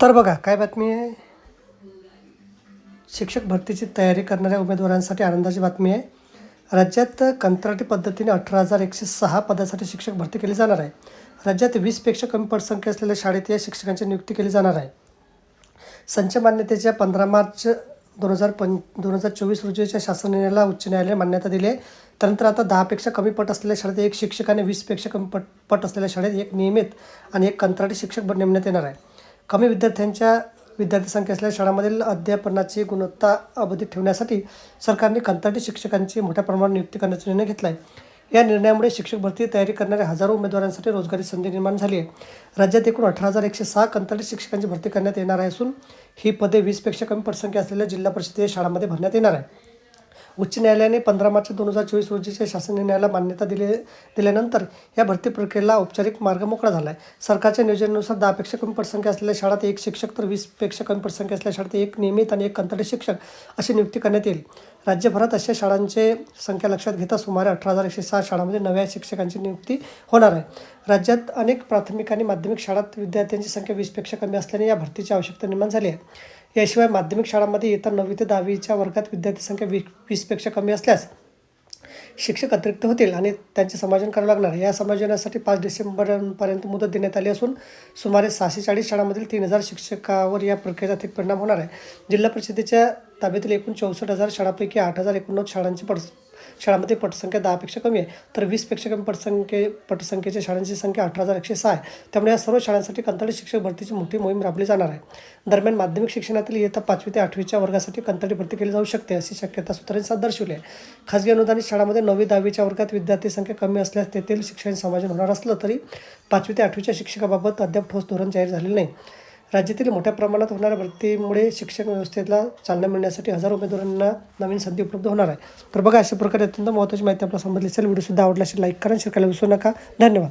तर बघा काय बातमी आहे? शिक्षक भरतीची तयारी करणाऱ्या उमेदवारांसाठी आनंदाची बातमी आहे. राज्यात कंत्राटी पद्धतीने अठरा हजार एकशे सहा पदासाठी शिक्षक भरती केली जाणार आहे. राज्यात वीसपेक्षा कमी पटसंख्या असलेल्या शाळेत या शिक्षकांची नियुक्ती केली जाणार आहे. संच मान्यतेच्या पंधरा मार्च दोन हजार पं दोन हजार चोवीस रोजीच्या शासन निर्णयाला उच्च न्यायालयाने मान्यता दिली आहे. त्यानंतर आता दहापेक्षा कमी पट असलेल्या शाळेत एक शिक्षक आणि वीसपेक्षा कमी पट पट असलेल्या शाळेत एक नियमित आणि एक कंत्राटी शिक्षक नेमण्यात येणार आहे. कमी विद्यार्थ्यांच्या विद्यार्थी संख्या असलेल्या शाळांमधील अध्यापनाची गुणवत्ता अबाधित ठेवण्यासाठी सरकारने कंत्राटी शिक्षकांची मोठ्या प्रमाणात नियुक्ती करण्याचा निर्णय घेतला आहे या निर्णयामुळे शिक्षक भरती तयारी करणाऱ्या हजारो उमेदवारांसाठी रोजगारी संधी निर्माण झाली आहे. राज्यात एकूण अठरा हजार एकशे सहा कंत्राटी शिक्षकांची भरती करण्यात येणार आहे असून ही पदे वीसपेक्षा कमी पटसंख्या असलेल्या जिल्हा परिषदेच्या शाळांमध्ये भरण्यात येणार आहे. उच्च न्यायालयाने पंधरा मार्च दोन हजार चोवीस रोजीच्या शासन निर्णयाला मान्यता दिले दिल्यानंतर या भरती प्रक्रियेला औपचारिक मार्ग मोकळा झाला आहे सरकारच्या नियोजनानुसार दहापेक्षा कमी पटसंख्या असलेल्या शाळेत एक शिक्षक तर वीसपेक्षा कमी पटसंख्या असलेल्या शाळेत एक नियमित आणि एक कंत्राटी शिक्षक अशी नियुक्ती करण्यात येईल. राज्यभरात अशा शाळांचे संख्या लक्षात घेता सुमारे अठरा हजार एकशे सहा शाळांमध्ये नव्या शिक्षकांची नियुक्ती होणार आहे. राज्यात अनेक प्राथमिक आणि माध्यमिक शाळांत विद्यार्थ्यांची संख्या वीसपेक्षा कमी असल्याने या भरतीची आवश्यकता निर्माण झाली आहे. याशिवाय माध्यमिक शाळांमध्ये येत्या नववी ते दहावीच्या वर्गात विद्यार्थी संख्या वीस वीसपेक्षा कमी असल्यास शिक्षक अतिरिक्त होतील आणि त्यांचे समायोजन करावं लागणार. या समायोजनासाठी पाच डिसेंबरपर्यंत मुदत देण्यात आली असून सुमारे सहाशे चाळीस शाळांमधील तीन हजार शिक्षकावर या प्रक्रियेचा थेट परिणाम होणार आहे. जिल्हा परिषदेच्या ताब्यातील एकूण चौसष्ट हजार शाळांपैकी आठ हजार एकोणनव्वद शाळांची पड शाळांमध्ये पटसंख्या दहापेक्षा कमी आहे. तर वीसपेक्षा कमी पटसंख्ये पटसंख्येच्या शाळांची संख्या अठरा हजार एकशे सहा आहे. त्यामुळे या सर्व शाळांसाठी कंत्राटी शिक्षक भरतीची मोठी मोहीम राबली जाणार आहे. दरम्यान माध्यमिक शिक्षणातील इयत्ता पाचवी ते आठवीच्या वर्गासाठी कंत्राटी भरती केली जाऊ शकते अशी शक्यता सूत्रांनी साथ दर्शवली आहे. खाजगी अनुदानित शाळांमध्ये नववी दहावीच्या वर्गात विद्यार्थी संख्या कमी असल्यास तेथील शिक्षण समायोजन होणार असलं तरी पाचवी ते आठवीच्या शिक्षकाबाबत अद्याप ठोस धोरण जाहीर झालेलं नाही. राज्यातील मोठ्या प्रमाणात होणाऱ्या भरतीमुळे शिक्षण व्यवस्थेला चालना मिळण्यासाठी हजारो उमेदवारांना नवीन संधी उपलब्ध होणार आहे. तर बघा अशा प्रकारे अत्यंत महत्त्वाची माहिती आपल्याला समजली असेल व्हिडिओ सुद्धा आवडला असेल लाईक करा शेअर करायला विसरू नका. धन्यवाद.